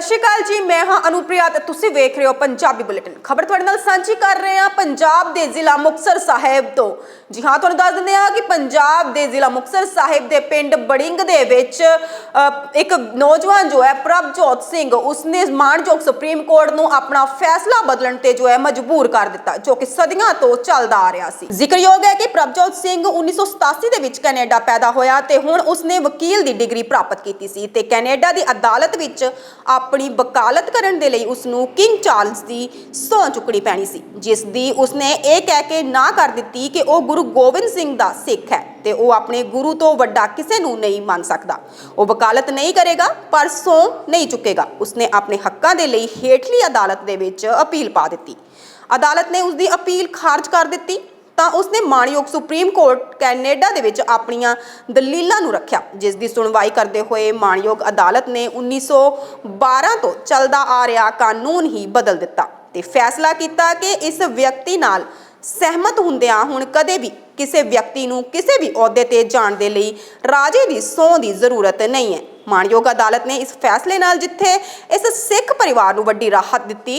ਸਤਿ ਸ਼੍ਰੀ ਅਕਾਲ ਜੀ, ਮੈਂ ਹਾਂ ਅਨੁਪ੍ਰਿਆ ਤੇ ਤੁਸੀਂ ਵੇਖ ਰਹੇ ਹੋ ਪੰਜਾਬੀ ਬੁਲੇਟਿਨ। ਖਬਰ ਤੁਹਾਡੇ ਨਾਲ ਸਾਂਝੀ ਕਰ ਰਹੇ ਹਾਂ ਪੰਜਾਬ ਦੇ ਜ਼ਿਲ੍ਹਾ ਮੁਕਤਸਰ ਸਾਹਿਬ ਤੋਂ। ਜੀ ਹਾਂ, ਤੁਹਾਨੂੰ ਦੱਸ ਦਿੰਦੇ ਹਾਂ ਕਿ ਪੰਜਾਬ ਦੇ ਜ਼ਿਲ੍ਹਾ ਮੁਕਤਸਰ ਸਾਹਿਬ ਦੇ ਪਿੰਡ ਬੜਿੰਗ ਦੇ ਵਿੱਚ ਇੱਕ ਨੌਜਵਾਨ ਜੋ ਹੈ ਪ੍ਰਭਜੋਤ ਸਿੰਘ, ਉਸਨੇ ਮਾਣਯੋਗ ਸੁਪਰੀਮ ਕੋਰਟ ਨੂੰ ਆਪਣਾ ਫੈਸਲਾ ਬਦਲਣ ਤੇ ਜੋ ਹੈ ਮਜਬੂਰ ਕਰ ਦਿੱਤਾ, ਜੋ ਕਿ ਸਦੀਆਂ ਤੋਂ ਚੱਲਦਾ ਆ ਰਿਹਾ ਸੀ। ਜ਼ਿਕਰਯੋਗ ਹੈ ਕਿ ਪ੍ਰਭਜੋਤ ਸਿੰਘ 1987 ਦੇ ਵਿੱਚ ਕੈਨੇਡਾ ਪੈਦਾ ਹੋਇਆ ਤੇ ਹੁਣ ਉਸਨੇ ਵਕੀਲ ਦੀ ਡਿਗਰੀ ਪ੍ਰਾਪਤ ਕੀਤੀ ਸੀ ਤੇ ਕੈਨੇਡਾ ਦੀ ਅਦਾਲਤ ਵਿੱਚ ਆਪ ਆਪਣੀ ਵਕਾਲਤ ਕਰਨ ਦੇ ਲਈ ਉਸ ਨੂੰ ਕਿੰਗ ਚਾਰਲਸ ਦੀ ਸਹੁੰ ਚੁੱਕਣੀ ਪੈਣੀ ਸੀ, ਜਿਸ ਦੀ ਉਸਨੇ ਇਹ ਕਹਿ ਕੇ ਨਾ ਕਰ ਦਿੱਤੀ ਕਿ ਉਹ ਗੁਰੂ ਗੋਬਿੰਦ ਸਿੰਘ ਦਾ ਸਿੱਖ ਹੈ ਤੇ ਉਹ ਆਪਣੇ ਗੁਰੂ ਤੋਂ ਵੱਡਾ ਕਿਸੇ ਨੂੰ ਨਹੀਂ ਮੰਨ ਸਕਦਾ। ਉਹ ਵਕਾਲਤ ਨਹੀਂ ਕਰੇਗਾ, ਪਰ ਸਹੁੰ ਨਹੀਂ ਚੁੱਕੇਗਾ। ਉਸਨੇ ਆਪਣੇ ਹੱਕਾਂ ਦੇ ਲਈ ਹੇਠਲੀ ਅਦਾਲਤ ਦੇ ਵਿੱਚ ਅਪੀਲ ਪਾ ਦਿੱਤੀ। ਅਦਾਲਤ ਨੇ ਉਸ ਦੀ ਅਪੀਲ ਖਾਰਜ ਕਰ ਦਿੱਤੀ। ਤਾਂ ਉਸਨੇ ਮਾਣਯੋਗ ਸੁਪਰੀਮ ਕੋਰਟ ਕੈਨੇਡਾ ਦੇ ਵਿੱਚ ਆਪਣੀਆਂ ਦਲੀਲਾਂ ਨੂੰ ਰੱਖਿਆ, ਜਿਸ ਦੀ ਸੁਣਵਾਈ ਕਰਦੇ ਹੋਏ ਮਾਣਯੋਗ ਅਦਾਲਤ ਨੇ 1912 ਤੋਂ ਚੱਲਦਾ ਆ ਰਿਹਾ ਕਾਨੂੰਨ ਹੀ ਬਦਲ ਦਿੱਤਾ ਤੇ ਫੈਸਲਾ ਕੀਤਾ ਕਿ ਇਸ ਵਿਅਕਤੀ ਨਾਲ ਸਹਿਮਤ ਹੁੰਦਿਆਂ ਹੁਣ ਕਦੇ ਵੀ ਕਿਸੇ ਵਿਅਕਤੀ ਨੂੰ ਕਿਸੇ ਵੀ ਅਹੁਦੇ ਤੇ ਜਾਣ ਦੇ ਲਈ ਰਾਜੇ ਦੀ ਸਹੁੰ ਦੀ ਜ਼ਰੂਰਤ ਨਹੀਂ ਹੈ। ਮਾਣਯੋਗ ਅਦਾਲਤ ਨੇ ਇਸ ਫੈਸਲੇ ਨਾਲ ਜਿੱਥੇ ਇਸ ਸਿੱਖ ਪਰਿਵਾਰ ਨੂੰ ਵੱਡੀ ਰਾਹਤ ਦਿੱਤੀ